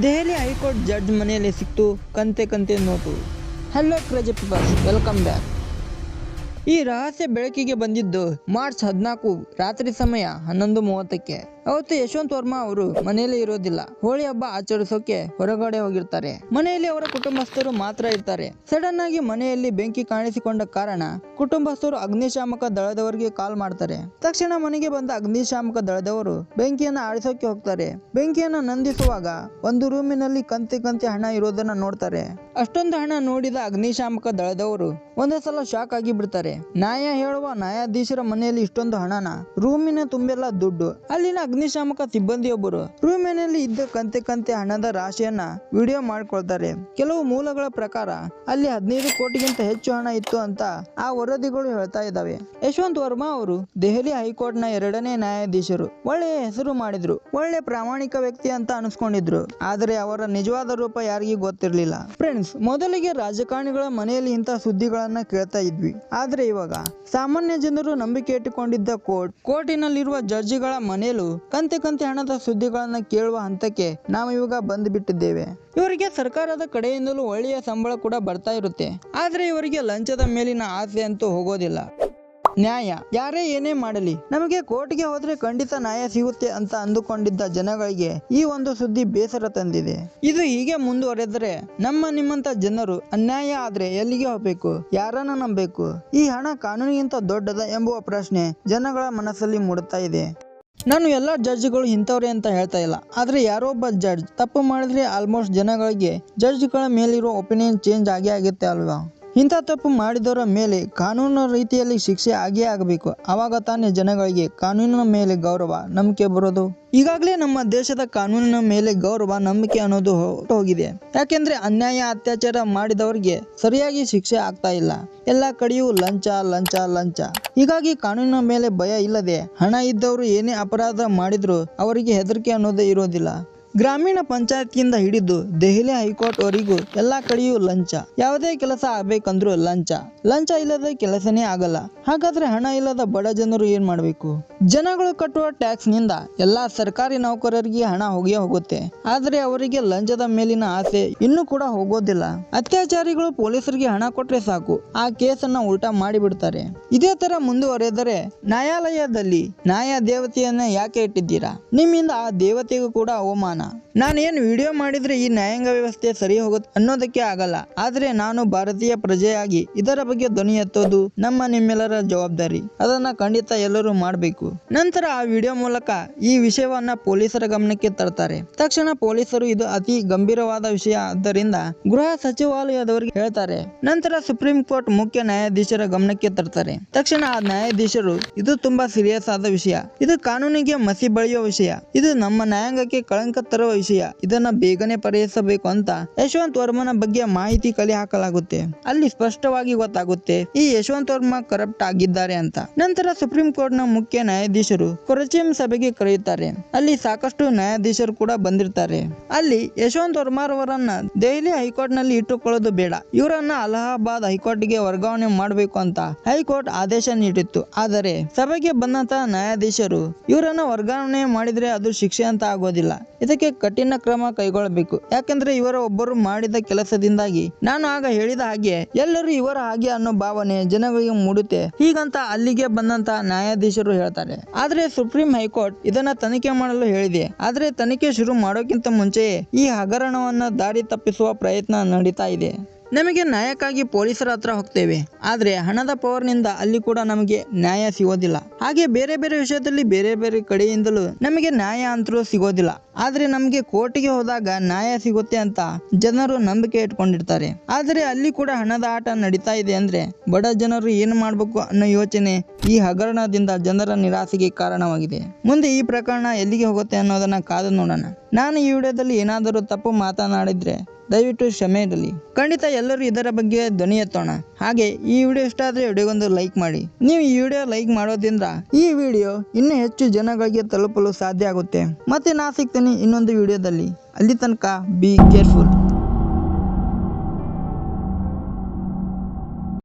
Delhi high court judge ಮನೆಯಲ್ಲಿ ಸಿಕ್ತು ಕಂತೆ ಕಂತೆ note. Hello crazy peoples welcome back ಈ ರಹಸ್ಯ ಬೆಳಕಿಗೆ ಬಂದಿದ್ದು ಮಾರ್ಚ್ ಹದಿನಾಲ್ಕು ರಾತ್ರಿ ಸಮಯ ಹನ್ನೊಂದು ಮೂವತ್ತಕ್ಕೆ. ಅವತ್ತು ಯಶವಂತ್ ವರ್ಮಾ ಅವರು ಮನೆಯಲ್ಲಿ ಇರೋದಿಲ್ಲ. ಹೋಳಿ ಹಬ್ಬ ಆಚರಿಸೋಕೆ ಹೊರಗಡೆ ಹೋಗಿರ್ತಾರೆ. ಮನೆಯಲ್ಲಿ ಅವರ ಕುಟುಂಬಸ್ಥರು ಮಾತ್ರ ಇರ್ತಾರೆ. ಸಡನ್ ಆಗಿ ಮನೆಯಲ್ಲಿ ಬೆಂಕಿ ಕಾಣಿಸಿಕೊಂಡ ಕಾರಣ ಕುಟುಂಬಸ್ಥರು ಅಗ್ನಿಶಾಮಕ ದಳದವರಿಗೆ ಕಾಲ್ ಮಾಡ್ತಾರೆ. ತಕ್ಷಣ ಮನೆಗೆ ಬಂದ ಅಗ್ನಿಶಾಮಕ ದಳದವರು ಬೆಂಕಿಯನ್ನ ಆಡಿಸೋಕೆ ಹೋಗ್ತಾರೆ. ಬೆಂಕಿಯನ್ನ ನಂದಿಸುವಾಗ ಒಂದು ರೂಮಿನಲ್ಲಿ ಕಂತೆ ಕಂತೆ ಹಣ ಇರೋದನ್ನ ನೋಡ್ತಾರೆ. ಅಷ್ಟೊಂದು ಹಣ ನೋಡಿದ ಅಗ್ನಿಶಾಮಕ ದಳದವರು ಒಂದೇ ಸಲ ಶಾಕ್ ಆಗಿ ಬಿಡ್ತಾರೆ. ನ್ಯಾಯ ಹೇಳುವ ನ್ಯಾಯಾಧೀಶರ ಮನೆಯಲ್ಲಿ ಇಷ್ಟೊಂದು ಹಣನ? ರೂಮಿನ ತುಂಬೆಲ್ಲ ದುಡ್ಡು. ಅಲ್ಲಿನ ಅಗ್ನಿಶಾಮಕ ಸಿಬ್ಬಂದಿಯೊಬ್ಬರು ರೂಮಿನಲ್ಲಿ ಇದ್ದ ಕಂತೆ ಕಂತೆ ಹಣದ ರಾಶಿಯನ್ನ ವಿಡಿಯೋ ಮಾಡ್ಕೊಳ್ತಾರೆ. ಕೆಲವು ಮೂಲಗಳ ಪ್ರಕಾರ, ಅಲ್ಲಿ ಹದಿನೈದು ಕೋಟಿಗಿಂತ ಹೆಚ್ಚು ಹಣ ಇತ್ತು ಅಂತ ಆ ವರದಿಗಳು ಹೇಳ್ತಾ ಇದ್ದಾವೆ. ಯಶವಂತ್ ವರ್ಮಾ ಅವರು ದೆಹಲಿ ಹೈಕೋರ್ಟ್ನ ಎರಡನೇ ನ್ಯಾಯಾಧೀಶರು. ಒಳ್ಳೆಯ ಹೆಸರು ಮಾಡಿದ್ರು, ಒಳ್ಳೆ ಪ್ರಾಮಾಣಿಕ ವ್ಯಕ್ತಿ ಅಂತ ಅನಿಸ್ಕೊಂಡಿದ್ರು. ಆದರೆ ಅವರ ನಿಜವಾದ ರೂಪ ಯಾರಿಗೂ ಗೊತ್ತಿರಲಿಲ್ಲ. ಫ್ರೆಂಡ್ಸ್, ಮೊದಲಿಗೆ ರಾಜಕಾರಣಿಗಳ ಮನೆಯಲ್ಲಿ ಇಂತಹ ಸುದ್ದಿಗಳನ್ನ ಕೇಳ್ತಾ ಇದ್ವಿ. ಆದ್ರೆ ಇವಾಗ. ಸಾಮಾನ್ಯ ಜನರು ನಂಬಿಕೆ ಇಟ್ಟುಕೊಂಡಿದ್ದ ಕೋರ್ಟ್, ಕೋರ್ಟಿನಲ್ಲಿರುವ ಜಡ್ಜಿಗಳ ಮನೆಯಲ್ಲೂ ಕಂತೆ ಕಂತೆ ಹಣದ ಸುದ್ದಿಗಳನ್ನ ಕೇಳುವ ಹಂತಕ್ಕೆ ನಾವು ಇವಾಗ ಬಂದು ಬಿಟ್ಟಿದ್ದೇವೆ ಇವರಿಗೆ ಸರ್ಕಾರದ ಕಡೆಯಿಂದಲೂ ಒಳ್ಳೆಯ ಸಂಬಳ ಕೂಡ ಬರ್ತಾ ಇರುತ್ತೆ. ಆದ್ರೆ ಇವರಿಗೆ ಲಂಚದ ಮೇಲಿನ ಆಸೆ ಅಂತೂ ಹೋಗೋದಿಲ್ಲ. ನ್ಯಾಯ. ಯಾರೇ ಏನೇ ಮಾಡಲಿ, ನಮಗೆ ಕೋರ್ಟ್ಗೆ ಹೋದ್ರೆ ಖಂಡಿತ ನ್ಯಾಯ ಸಿಗುತ್ತೆ ಅಂತ ಅಂದುಕೊಂಡಿದ್ದ ಜನಗಳಿಗೆ ಈ ಒಂದು ಸುದ್ದಿ ಬೇಸರ ತಂದಿದೆ. ಇದು ಹೀಗೆ ಮುಂದುವರೆದರೆ ನಮ್ಮ ನಿಮ್ಮಂತ ಜನರು ಅನ್ಯಾಯ ಆದ್ರೆ ಎಲ್ಲಿಗೆ ಹೋಗ್ಬೇಕು? ಯಾರನ್ನ ನಂಬಬೇಕು? ಈ ಹಣ ಕಾನೂನಿಗಿಂತ ದೊಡ್ಡದ ಎಂಬುವ ಪ್ರಶ್ನೆ ಜನಗಳ ಮನಸ್ಸಲ್ಲಿ ಮೂಡುತ್ತಾ ಇದೆ. ನಾನು ಎಲ್ಲ ಜಡ್ಜ್ಗಳು ಇಂಥವ್ರೆ ಅಂತ ಹೇಳ್ತಾ ಇಲ್ಲ. ಆದ್ರೆ ಯಾರೋ ಒಬ್ಬ ಜಡ್ಜ್ ತಪ್ಪು ಮಾಡಿದ್ರೆ ಆಲ್ಮೋಸ್ಟ್ ಜನಗಳಿಗೆ ಜಡ್ಜ್ಗಳ ಮೇಲಿರೋ ಒಪಿನಿಯನ್ ಚೇಂಜ್ ಆಗೇ ಆಗುತ್ತೆ ಅಲ್ವಾ? ಇಂಥ ತಪ್ಪು ಮಾಡಿದವರ ಮೇಲೆ ಕಾನೂನು ರೀತಿಯಲ್ಲಿ ಶಿಕ್ಷೆ ಆಗಿಯೇ ಆಗಬೇಕು. ಆವಾಗ ತಾನೇ ಜನಗಳಿಗೆ ಕಾನೂನಿನ ಮೇಲೆ ಗೌರವ, ನಂಬಿಕೆ ಬರೋದು. ಈಗಾಗಲೇ ನಮ್ಮ ದೇಶದ ಕಾನೂನಿನ ಮೇಲೆ ಗೌರವ, ನಂಬಿಕೆ ಅನ್ನೋದು ಹೋಗಿದೆ. ಯಾಕೆಂದ್ರೆ ಅನ್ಯಾಯ, ಅತ್ಯಾಚಾರ ಮಾಡಿದವರಿಗೆ ಸರಿಯಾಗಿ ಶಿಕ್ಷೆ ಆಗ್ತಾ ಇಲ್ಲ. ಎಲ್ಲ ಕಡೆಯೂ ಲಂಚ ಲಂಚ ಲಂಚ. ಹೀಗಾಗಿ ಕಾನೂನಿನ ಮೇಲೆ ಭಯ ಇಲ್ಲದೆ ಹಣ ಇದ್ದವರು ಏನೇ ಅಪರಾಧ ಮಾಡಿದ್ರು ಅವರಿಗೆ ಹೆದರಿಕೆ ಅನ್ನೋದೇ ಇರೋದಿಲ್ಲ. ಗ್ರಾಮೀಣ ಪಂಚಾಯತ್ಗಿಂದ ಹಿಡಿದು ದೆಹಲಿ ಹೈಕೋರ್ಟ್ ವರೆಗೂ ಎಲ್ಲಾ ಕಡೆಯೂ ಲಂಚ. ಯಾವುದೇ ಕೆಲಸ ಆಗ್ಬೇಕಂದ್ರೂ ಲಂಚ. ಲಂಚ ಇಲ್ಲದ ಕೆಲಸನೇ ಆಗಲ್ಲ. ಹಾಗಾದ್ರೆ ಹಣ ಇಲ್ಲದ ಬಡ ಜನರು ಏನ್ ಮಾಡ್ಬೇಕು? ಜನಗಳು ಕಟ್ಟುವ ಟ್ಯಾಕ್ಸ್ನಿಂದ ಎಲ್ಲಾ ಸರ್ಕಾರಿ ನೌಕರರಿಗೆ ಹಣ ಹೋಗೇ ಹೋಗುತ್ತೆ. ಆದ್ರೆ ಅವರಿಗೆ ಲಂಚದ ಮೇಲಿನ ಆಸೆ ಇನ್ನೂ ಕೂಡ ಹೋಗೋದಿಲ್ಲ. ಅತ್ಯಾಚಾರಿಗಳು ಪೊಲೀಸರಿಗೆ ಹಣ ಕೊಟ್ರೆ ಸಾಕು. ಆ ಕೇಸನ್ನ ಉಲ್ಟಾ ಮಾಡಿಬಿಡ್ತಾರೆ. ಇದೇ ತರ ಮುಂದುವರೆದರೆ ನ್ಯಾಯಾಲಯದಲ್ಲಿ ನ್ಯಾಯ ದೇವತೆಯನ್ನ ಯಾಕೆ ಇಟ್ಟಿದ್ದೀರಾ? ನಿಮ್ಮಿಂದ ಆ ದೇವತೆಗೂ ಕೂಡ ಅವಮಾನ. ನಾನೇನು ವಿಡಿಯೋ ಮಾಡಿದ್ರೆ ಈ ನ್ಯಾಯಾಂಗ ವ್ಯವಸ್ಥೆ ಸರಿ ಹೋಗುತ್ತೆ ಅನ್ನೋದಕ್ಕೆ ಆಗಲ್ಲ. ಆದ್ರೆ ನಾನು ಭಾರತೀಯ ಪ್ರಜೆಯಾಗಿ ಇದರ ಬಗ್ಗೆ ಧ್ವನಿ ಎತ್ತೋದು ನಮ್ಮ ನಿಮ್ಮೆಲ್ಲರ ಜವಾಬ್ದಾರಿ. ಅದನ್ನ ಖಂಡಿತ ಎಲ್ಲರೂ ಮಾಡಬೇಕು. ನಂತರ ಆ ವಿಡಿಯೋ ಮೂಲಕ ಈ ವಿಷಯವನ್ನ ಪೊಲೀಸರ ಗಮನಕ್ಕೆ ತರ್ತಾರೆ. ತಕ್ಷಣ ಪೊಲೀಸರು ಇದು ಅತಿ ಗಂಭೀರವಾದ ವಿಷಯ. ಆದ್ದರಿಂದ ಗೃಹ ಸಚಿವಾಲಯದವರಿಗೆ ಹೇಳ್ತಾರೆ. ನಂತರ ಸುಪ್ರೀಂ ಕೋರ್ಟ್ ಮುಖ್ಯ ನ್ಯಾಯಾಧೀಶರ ಗಮನಕ್ಕೆ ತರ್ತಾರೆ. ತಕ್ಷಣ ಆ ನ್ಯಾಯಾಧೀಶರು, ಇದು ತುಂಬಾ ಸೀರಿಯಸ್ ಆದ ವಿಷಯ. ಇದು ಕಾನೂನಿಗೆ ಮಸಿ ಬಳಿಯುವ ವಿಷಯ. ಇದು ನಮ್ಮ ನ್ಯಾಯಾಂಗಕ್ಕೆ ಕಳಂಕ ತರುವ ವಿಷಯ. ಇದನ್ನ ಬೇಗನೆ ಪರಿಹರಿಸಬೇಕು ಅಂತ ಯಶವಂತ್ ವರ್ಮನ ಬಗ್ಗೆ ಮಾಹಿತಿ ಕಲೆ ಹಾಕಲಾಗುತ್ತೆ. ಅಲ್ಲಿ ಸ್ಪಷ್ಟವಾಗಿ ಗೊತ್ತಾಗುತ್ತೆ, ಈ ಯಶವಂತ್ ವರ್ಮ ಕರಪ್ಟ್ ಆಗಿದ್ದಾರೆ ಅಂತ. ನಂತರ ಸುಪ್ರೀಂ ಕೋರ್ಟ್ನ ಮುಖ್ಯ ನ್ಯಾಯಾಧೀಶರು ಕೊರಚಿಯಂ ಸಭೆಗೆ ಕರೆಯುತ್ತಾರೆ. ಅಲ್ಲಿ ಸಾಕಷ್ಟು ನ್ಯಾಯಾಧೀಶರು ಕೂಡ ಬಂದಿರ್ತಾರೆ. ಅಲ್ಲಿ ಯಶವಂತ್ ವರ್ಮಾರವರನ್ನ ದೆಹಲಿ ಹೈಕೋರ್ಟ್ನಲ್ಲಿ ಇಟ್ಟುಕೊಳ್ಳೋದು ಬೇಡ. ಇವರನ್ನ ಅಲಹಾಬಾದ್ ಹೈಕೋರ್ಟ್ಗೆ ವರ್ಗಾವಣೆ ಮಾಡಬೇಕು ಅಂತ ಹೈಕೋರ್ಟ್ ಆದೇಶ ನೀಡಿತ್ತು. ಆದರೆ ಸಭೆಗೆ ಬಂದಂತಹ ನ್ಯಾಯಾಧೀಶರು ಇವರನ್ನ ವರ್ಗಾವಣೆ ಮಾಡಿದ್ರೆ ಅದು ಶಿಕ್ಷೆ ಅಂತ ಆಗೋದಿಲ್ಲ. ಇದಕ್ಕೆ ಕಠಿಣ ಕ್ರಮ ಕೈಗೊಳ್ಳಬೇಕು. ಯಾಕಂದ್ರೆ ಇವರ ಒಬ್ಬರು ಮಾಡಿದ ಕೆಲಸದಿಂದಾಗಿ. ನಾನು ಆಗ ಹೇಳಿದ ಹಾಗೆ, ಎಲ್ಲರೂ ಇವರ ಹಾಗೆ ಅನ್ನೋ ಭಾವನೆ ಜನಗಳಿಗೆ ಮೂಡುತ್ತೆ. ಹೀಗಂತ ಅಲ್ಲಿಗೆ ಬಂದಂತ ನ್ಯಾಯಾಧೀಶರು ಹೇಳ್ತಾರೆ. ಆದ್ರೆ ಸುಪ್ರೀಂ ಹೈಕೋರ್ಟ್ ಇದನ್ನ ತನಿಖೆ ಮಾಡಲು ಹೇಳಿದೆ. ಆದ್ರೆ ತನಿಖೆ ಶುರು ಮಾಡೋಕ್ಕಿಂತ ಮುಂಚೆಯೇ ಈ ಹಗರಣವನ್ನ ದಾರಿ ತಪ್ಪಿಸುವ ಪ್ರಯತ್ನ ನಡೀತಾ ಇದೆ. ನಮಗೆ ನ್ಯಾಯಕ್ಕಾಗಿ ಪೊಲೀಸರ ಹತ್ರ ಹೋಗ್ತೇವೆ. ಆದ್ರೆ ಹಣದ ಪವರ್ನಿಂದ ಅಲ್ಲಿ ಕೂಡ ನಮಗೆ ನ್ಯಾಯ ಸಿಗೋದಿಲ್ಲ. ಹಾಗೆ ಬೇರೆ ಬೇರೆ ವಿಷಯದಲ್ಲಿ ಬೇರೆ ಬೇರೆ ಕಡೆಯಿಂದಲೂ ನಮಗೆ ನ್ಯಾಯ ಅಂತರೂ ಸಿಗೋದಿಲ್ಲ. ಆದ್ರೆ ನಮಗೆ ಕೋರ್ಟಿಗೆ ಹೋದಾಗ ನ್ಯಾಯ ಸಿಗುತ್ತೆ ಅಂತ ಜನರು ನಂಬಿಕೆ ಇಟ್ಕೊಂಡಿರ್ತಾರೆ. ಆದ್ರೆ ಅಲ್ಲಿ ಕೂಡ ಹಣದ ಆಟ ನಡೀತಾ ಇದೆ ಅಂದ್ರೆ ಬಡ ಜನರು ಏನು ಮಾಡಬೇಕು ಅನ್ನೋ ಯೋಚನೆ ಈ ಹಗರಣದಿಂದ ಜನರ ನಿರಾಸೆಗೆ ಕಾರಣವಾಗಿದೆ. ಮುಂದೆ ಈ ಪ್ರಕರಣ ಎಲ್ಲಿಗೆ ಹೋಗುತ್ತೆ ಅನ್ನೋದನ್ನ ಕಾದು ನೋಡೋಣ. ನಾನು ಈ ವಿಡಿಯೋದಲ್ಲಿ ಏನಾದರೂ ತಪ್ಪು ಮಾತನಾಡಿದ್ರೆ ದಯವಿಟ್ಟು ಕ್ಷಮೆ ಇರಲಿ ಖಂಡಿತ ಎಲ್ಲರೂ ಇದರ ಬಗ್ಗೆ ಧ್ವನಿ ಎತ್ತೋಣ ಹಾಗೆ ಈ ವಿಡಿಯೋ ಇಷ್ಟ ಆದರೆ ವಿಡಿಯೋಗೊಂದು ಲೈಕ್ ಮಾಡಿ. ನೀವು ಈ ವಿಡಿಯೋ ಲೈಕ್ ಮಾಡೋದ್ರಿಂದ ಈ ವಿಡಿಯೋ ಇನ್ನೂ ಹೆಚ್ಚು ಜನಗಳಿಗೆ ತಲುಪಲು ಸಾಧ್ಯ ಆಗುತ್ತೆ. ಮತ್ತೆ ನಾ ಸಿಗ್ತೀನಿ ಇನ್ನೊಂದು ವಿಡಿಯೋದಲ್ಲಿ. ಅಲ್ಲಿ ತನಕ ಬಿ ಕೇರ್ಫುಲ್